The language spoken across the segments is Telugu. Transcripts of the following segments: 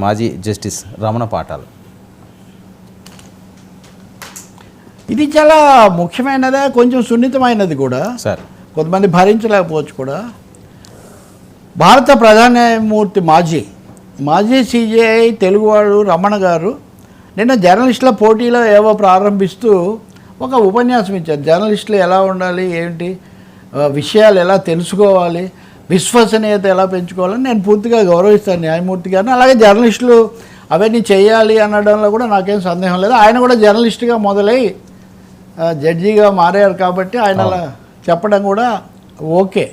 మాజీ జస్టిస్ రమణ పాటాలు ఇది చాలా ముఖ్యమైనదే? కొంచెం సున్నితమైనది కూడా. సార్. కొంతమంది భరించలేకపోవచ్చు కూడా. భారత ప్రధాన న్యాయమూర్తి మాజీ మాజీ సిజేఐ తెలుగువాడు రమణ గారు నిన్న జర్నలిస్టుల పోటీలో ఏవో ప్రారంభిస్తూ ఒక ఉపన్యాసం ఇచ్చారు. జర్నలిస్టులు ఎలా ఉండాలి? ఏంటి? విషయాలు ఎలా తెలుసుకోవాలి? విశ్వసనీయత ఎలా పెంచుకోవాలని నేను పూర్తిగా గౌరవిస్తాను న్యాయమూర్తి గారిని. అలాగే జర్నలిస్టులు అవన్నీ చేయాలి అనడంలో కూడా నాకేం సందేహం లేదు. ఆయన కూడా జర్నలిస్ట్గా మొదలై జడ్జిగా మారారు కాబట్టి ఆయన అలా చెప్పడం కూడా ఓకే.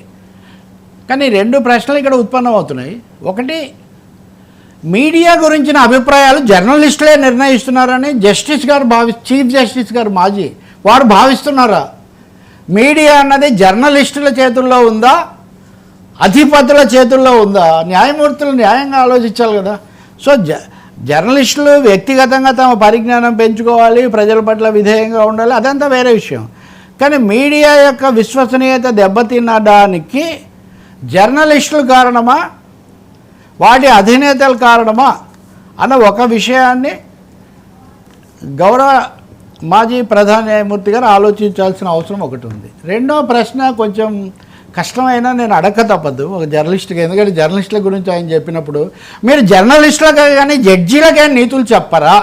కానీ రెండు ప్రశ్నలు ఇక్కడ ఉత్పన్నమవుతున్నాయి ఒకటి మీడియా గురించిన అభిప్రాయాలు జర్నలిస్టులే నిర్ణయిస్తున్నారని జస్టిస్ గారు భావి చీఫ్ జస్టిస్ గారు మాజీ వారు భావిస్తున్నారా? మీడియా అన్నది జర్నలిస్టుల చేతుల్లో ఉందా? అధిపతుల చేతుల్లో ఉందా? న్యాయమూర్తులు న్యాయంగా ఆలోచించాలి కదా. సో జ జర్నలిస్టులు వ్యక్తిగతంగా తమ పరిజ్ఞానం పెంచుకోవాలి ప్రజల పట్ల విధేయంగా ఉండాలి అదంతా వేరే విషయం. కానీ మీడియా యొక్క విశ్వసనీయత దెబ్బతినడానికి జర్నలిస్టులు కారణమా? వాటి అధినేతల కారణమా? అన్న ఒక విషయాన్ని గౌరవ మాజీ ప్రధాన న్యాయమూర్తి గారు ఆలోచించాల్సిన అవసరం ఒకటి ఉంది. రెండో ప్రశ్న కొంచెం కష్టమైనా నేను అడగ తప్పదు. ఒక జర్నలిస్ట్గా ఎందుకంటే జర్నలిస్టుల గురించి ఆయన చెప్పినప్పుడు మీరు జర్నలిస్టులకు కానీ జడ్జీలకు కానీ నీతులు చెప్పరా?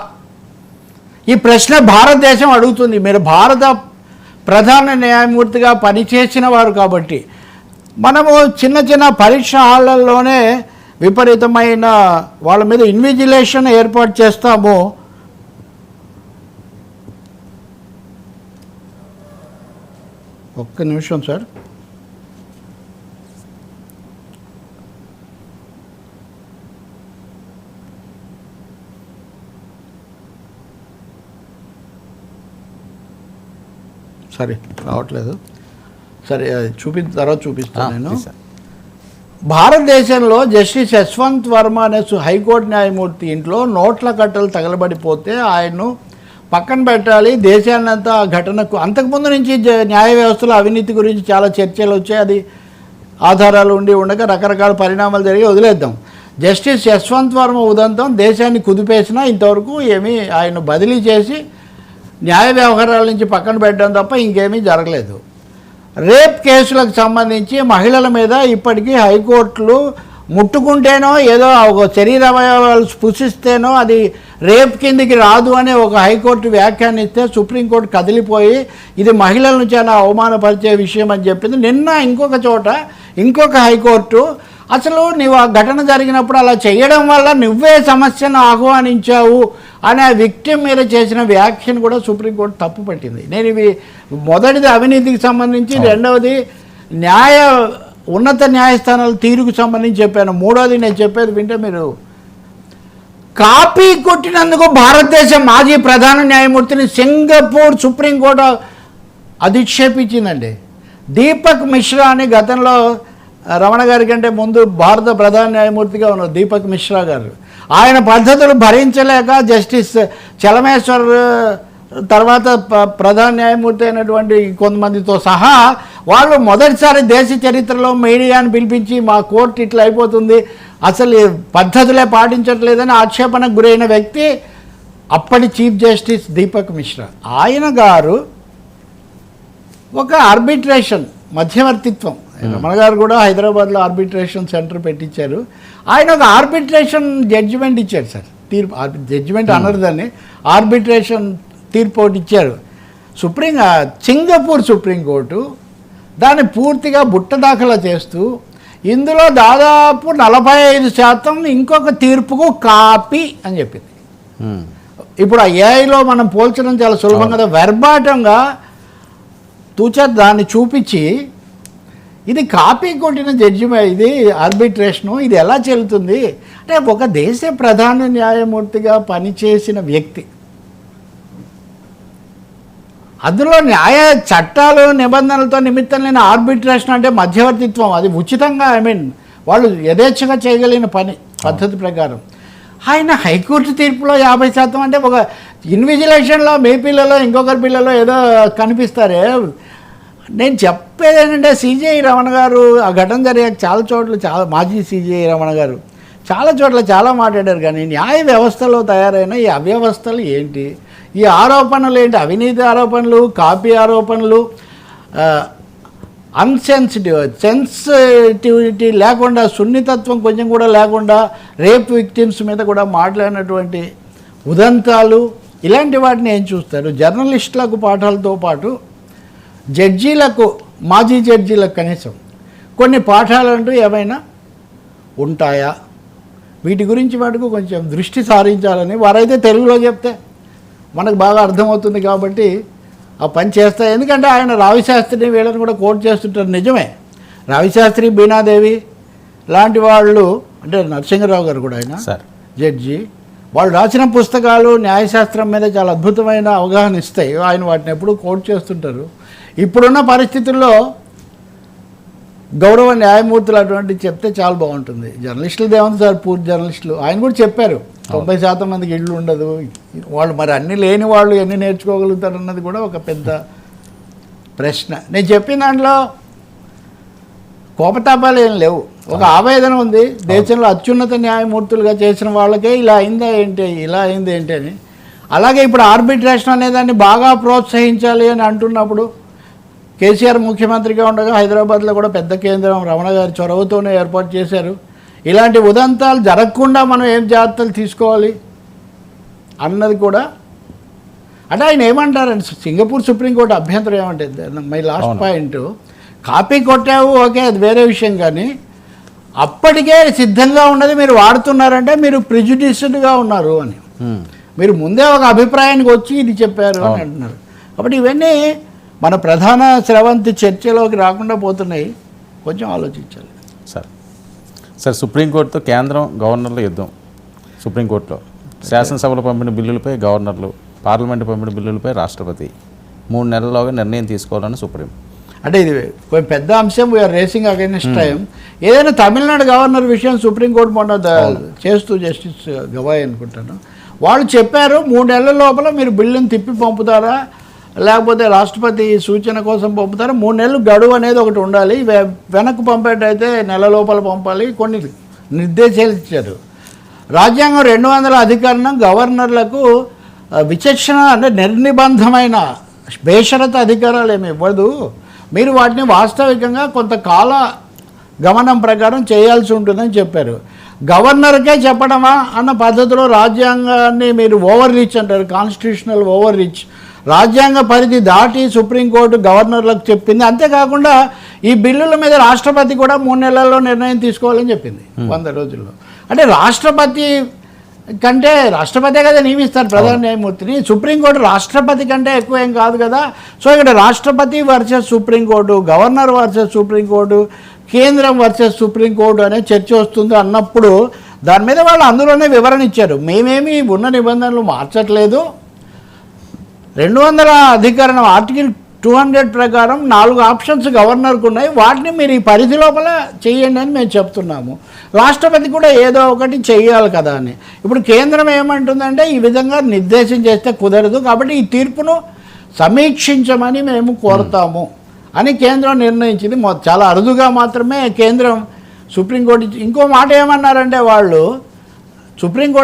ఈ ప్రశ్న భారతదేశం అడుగుతుంది. మీరు భారత ప్రధాన న్యాయమూర్తిగా పనిచేసిన వారు కాబట్టి. మనము చిన్న చిన్న పరీక్ష హాళ్ళల్లోనే విపరీతమైన వాళ్ళ మీద ఇన్విజిలేషన్ ఏర్పాటు చేస్తాము. ఒక్క నిమిషం సార్. సరే రావట్లేదు. సరే అది చూపి తర్వాత చూపిస్తాను నేను. భారతదేశంలో జస్టిస్ యశ్వంత్ వర్మ అనే హైకోర్టు న్యాయమూర్తి ఇంట్లో నోట్ల కట్టలు తగలబడిపోతే ఆయన్ను పక్కన పెట్టాలి. దేశాన్నంతా ఆ ఘటనకు అంతకుముందు నుంచి న్యాయ వ్యవస్థలో అవినీతి గురించి చాలా చర్చలు వచ్చాయి. అది ఆధారాలు ఉండి ఉండగా రకరకాల పరిణామాలు జరిగి వదిలేద్దాం. జస్టిస్ యశ్వంత్ వర్మ ఉదంతం దేశాన్ని కుదిపేసినా ఇంతవరకు ఏమీ ఆయన బదిలీ చేసి న్యాయ వ్యవహారాల నుంచి పక్కన పెట్టడం తప్ప ఇంకేమీ జరగలేదు. రేప్ కేసులకు సంబంధించి మహిళల మీద ఇప్పటికీ హైకోర్టులు ముట్టుకుంటేనో ఏదో ఒక శరీర అవయవాలు స్పృశిస్తేనో అది రేప్ కిందికి రాదు అనే ఒక హైకోర్టు వ్యాఖ్యానిస్తే సుప్రీంకోర్టు కదిలిపోయి ఇది మహిళలను చాలా అవమానపరిచే విషయం అని చెప్పింది. నిన్న ఇంకొక చోట ఇంకొక హైకోర్టు అసలు నీవు ఆ ఘటన జరిగినప్పుడు అలా చేయడం వల్ల నువ్వే సమస్యను ఆహ్వానించావు అనే విక్టిమ్ మీద చేసిన వ్యాఖ్యను కూడా సుప్రీంకోర్టు తప్పు పట్టింది. నేను ఇవి మొదటిది అవినీతికి సంబంధించి రెండవది న్యాయ ఉన్నత న్యాయస్థానాల తీరుకు సంబంధించి చెప్పాను. మూడవది నేను చెప్పేది వింటే మీరు కాపీ కొట్టినందుకు భారతదేశ మాజీ ప్రధాన న్యాయమూర్తిని సింగపూర్ సుప్రీంకోర్టు అధిక్షేపించిందండి. దీపక్ మిశ్రా అని గతంలో రమణ గారి కంటే ముందు భారత ప్రధాన న్యాయమూర్తిగా ఉన్నారు దీపక్ మిశ్రా గారు. ఆయన పద్ధతులు భరించలేక జస్టిస్ చలమేశ్వర్ తర్వాత ప్రధాన న్యాయమూర్తి అయినటువంటి కొంతమందితో సహా వాళ్ళు మొదటిసారి దేశ చరిత్రలో మీడియాను పిలిపించి మా కోర్టు ఇట్లా అయిపోతుంది అసలు పద్ధతులే పాటించట్లేదని ఆక్షేపణకు గురైన వ్యక్తి అప్పటి చీఫ్ జస్టిస్ దీపక్ మిశ్రా. ఆయన గారు ఒక ఆర్బిట్రేషన్ మధ్యవర్తిత్వం రమణ గారు కూడా హైదరాబాద్లో ఆర్బిట్రేషన్ సెంటర్ పెట్టించారు. ఆయన ఒక ఆర్బిట్రేషన్ జడ్జిమెంట్ ఇచ్చారు సార్. తీర్పు జడ్జిమెంట్ అనరు దాన్ని. ఆర్బిట్రేషన్ తీర్పు ఒకటి ఇచ్చారు. సుప్రీం సింగపూర్ సుప్రీంకోర్టు దాన్ని పూర్తిగా బుట్ట దాఖలా చేస్తూ ఇందులో దాదాపు నలభై ఐదు శాతం ఇంకొక తీర్పుకు కాపీ అని చెప్పింది. మ్మ్. ఇప్పుడు ఆ ఏఐలో మనం పోల్చడం చాలా సులభం కదా. వెర్బాటంగా తూచా దాన్ని చూపించి ఇది కాపీ కొట్టిన జడ్జిమెంట్ ఇది ఆర్బిట్రేషను ఇది ఎలా చెల్లుతుంది? అంటే ఒక దేశ ప్రధాన న్యాయమూర్తిగా పనిచేసిన వ్యక్తి. అందులో న్యాయ చట్టాలు నిబంధనలతో నిమిత్తం లేని ఆర్బిట్రేషన్ అంటే మధ్యవర్తిత్వం. అది ఉచితంగా ఐ మీన్ వాళ్ళు యథేచ్ఛగా చేయగలిగిన పని పద్ధతి ప్రకారం. ఆయన హైకోర్టు తీర్పులో యాభై శాతం అంటే ఒక ఇన్విజిలేషన్లో మీ పిల్లలో ఇంకొకరి పిల్లలో ఏదో కనిపిస్తారే? నేను చెప్పేది ఏంటంటే సిజిఐ రమణ గారు ఆ ఘటన జరిగాక చాలా చోట్ల చాలా మాజీ సిజిఐ రమణ గారు చాలా చోట్ల చాలా మాట్లాడారు. కానీ న్యాయ వ్యవస్థలో తయారైన ఈ అవ్యవస్థలు ఏంటి? ఈ ఆరోపణలు ఏంటి? అవినీతి ఆరోపణలు కాపీ ఆరోపణలు అన్సెన్సిటివ్ సెన్సిటివిటీ లేకుండా సున్నితత్వం కొంచెం కూడా లేకుండా రేప్ విక్టిమ్స్ మీద కూడా మాట్లాడినటువంటి ఉదంతాలు ఇలాంటి వాటిని ఏం చూస్తారు? జర్నలిస్టులకు పాఠాలతో పాటు జడ్జీలకు మాజీ జడ్జీలకు కనీసం కొన్ని పాఠాలంటూ ఏమైనా ఉంటాయా? వీటి గురించి మటుకు కొంచెం దృష్టి సారించాలని వారైతే తెలుగులో చెప్తే మనకు బాగా అర్థమవుతుంది కాబట్టి ఆ పని చేస్తా ఎందుకంటే ఆయన రావిశాస్త్రిని వీళ్ళని కూడా కోట్ చేస్తుంటారు నిజమే. రావిశాస్త్రి బీనాదేవి లాంటి వాళ్ళు అంటే నరసింహరావు గారు కూడా ఆయన సార్. జడ్జి వాళ్ళు రాసిన పుస్తకాలు న్యాయశాస్త్రం మీద చాలా అద్భుతమైన అవగాహన ఇస్తాయి. ఆయన వాటిని ఎప్పుడూ కోట్ చేస్తుంటారు. ఇప్పుడున్న పరిస్థితుల్లో గౌరవ న్యాయమూర్తులు అటువంటి చెప్తే చాలా బాగుంటుంది. జర్నలిస్టులు ఏముంది సార్ పూర్తి జర్నలిస్టులు ఆయన కూడా చెప్పారు. తొంభై శాతం మందికి ఇళ్ళు ఉండదు. వాళ్ళు మరి అన్ని లేని వాళ్ళు ఎన్ని నేర్చుకోగలుగుతారు అన్నది కూడా ఒక పెద్ద ప్రశ్న. నేను చెప్పిన దాంట్లో కోపతాపాలు ఏం లేవు. ఒక ఆవేదన ఉంది. దేశంలో అత్యున్నత న్యాయమూర్తులుగా చేసిన వాళ్ళకే ఇలా అయిందా ఏంటి ఇలా అయింది ఏంటి అని. అలాగే ఇప్పుడు ఆర్బిట్రేషన్ అనేదాన్ని బాగా ప్రోత్సహించాలి అని అంటున్నప్పుడు కేసీఆర్ ముఖ్యమంత్రిగా ఉండగా హైదరాబాద్లో కూడా పెద్ద కేంద్రం రమణ గారి చొరవతోనే ఏర్పాటు చేశారు ఇలాంటి ఉదంతాలు జరగకుండా మనం ఏం జాగ్రత్తలు తీసుకోవాలి అన్నది కూడా అంటే ఆయన ఏమంటారండి సింగపూర్ సుప్రీంకోర్టు అభ్యంతరం ఏమంటే మై లాస్ట్. పాయింట్ కాపీ కొట్టావు ఓకే అది వేరే విషయం కానీ అప్పటికే సిద్ధంగా ఉన్నది మీరు వాడుతున్నారంటే మీరు ప్రిజుడిస్డ్గా ఉన్నారు అని. మీరు ముందే ఒక అభిప్రాయానికి వచ్చి ఇది చెప్పారు అని. అంటున్నారు కాబట్టి ఇవన్నీ మన ప్రధాన స్రవంతి చర్చలోకి రాకుండా పోతున్నాయి. కొంచెం ఆలోచించాలి. సార్ సార్ సుప్రీంకోర్టుతో కేంద్రం గవర్నర్ల యుద్ధం. సుప్రీంకోర్టులో శాసనసభలో పంపిన బిల్లులపై గవర్నర్లు పార్లమెంటు పంపిన బిల్లులపై రాష్ట్రపతి మూడు నెలల్లోగా నిర్ణయం తీసుకోవాలని సుప్రీం. అంటే ఇది కొంచెం పెద్ద అంశం వీఆర్ రేసింగ్ అగైనెస్ట్ టైం ఏదైనా తమిళనాడు గవర్నర్ విషయం సుప్రీంకోర్టు మొన్న ద- చేస్తూ జస్టిస్ గవాయ్ అనుకుంటాను. వాళ్ళు చెప్పారు మూడు నెలల లోపల మీరు బిల్లుని తిప్పి పంపుతారా? లేకపోతే రాష్ట్రపతి సూచన కోసం పంపుతారు. మూడు నెలలు గడువు అనేది ఒకటి ఉండాలి. వె- వెనక్కి పంపేటైతే నెల లోపల పంపాలి. కొన్ని నిర్దేశాలు ఇచ్చారు. రాజ్యాంగం రెండు వందల అధికరణం గవర్నర్లకు విచక్షణ అంటే నిర్నిబంధమైన బేషరత అధికారాలు ఏమి ఇవ్వదు. మీరు వాటిని వాస్తవికంగా కొంతకాల గమనం ప్రకారం చేయాల్సి ఉంటుందని చెప్పారు. గవర్నర్కే చెప్పడమా అన్న పద్ధతిలో రాజ్యాంగాన్ని మీరు ఓవర్ రీచ్ అంటారు. కాన్స్టిట్యూషనల్ ఓవర్ రీచ్ రాజ్యాంగ పరిధి దాటి సుప్రీంకోర్టు గవర్నర్లకు చెప్పింది. అంతేకాకుండా ఈ బిల్లుల మీద రాష్ట్రపతి కూడా మూడు నెలల్లో నిర్ణయం తీసుకోవాలని చెప్పింది. వంద రోజుల్లో. అంటే రాష్ట్రపతి కంటే రాష్ట్రపతే కదా నియమిస్తారు ప్రధాన న్యాయమూర్తిని. సుప్రీంకోర్టు రాష్ట్రపతి కంటే ఎక్కువ ఏం కాదు కదా. సో ఇక్కడ రాష్ట్రపతి versus supreme court governor versus supreme court కేంద్రం వర్సెస్ సుప్రీంకోర్టు అనే చర్చ వస్తుంది అన్నప్పుడు దాని మీద వాళ్ళు అందులోనే వివరణ ఇచ్చారు. మేమేమి ఉన్న నిబంధనలు మార్చట్లేదు. రెండు వందల అధికరణం ఆర్టికల్ టూ హండ్రెడ్ ప్రకారం నాలుగు ఆప్షన్స్ గవర్నర్కు ఉన్నాయి. వాటిని మీరు ఈ పరిధి లోపల చేయండి అని మేము చెప్తున్నాము. రాష్ట్రపతి కూడా ఏదో ఒకటి చేయాలి కదా అని. ఇప్పుడు కేంద్రం ఏమంటుందంటే ఈ విధంగా నిర్దేశం చేస్తే కుదరదు కాబట్టి ఈ తీర్పును సమీక్షించమని మేము కోరుతాము అని కేంద్రం నిర్ణయించింది. చాలా అరుదుగా మాత్రమే కేంద్రం సుప్రీంకోర్టు ఇంకో మాట ఏమన్నారంటే వాళ్ళు సుప్రీంకోర్టు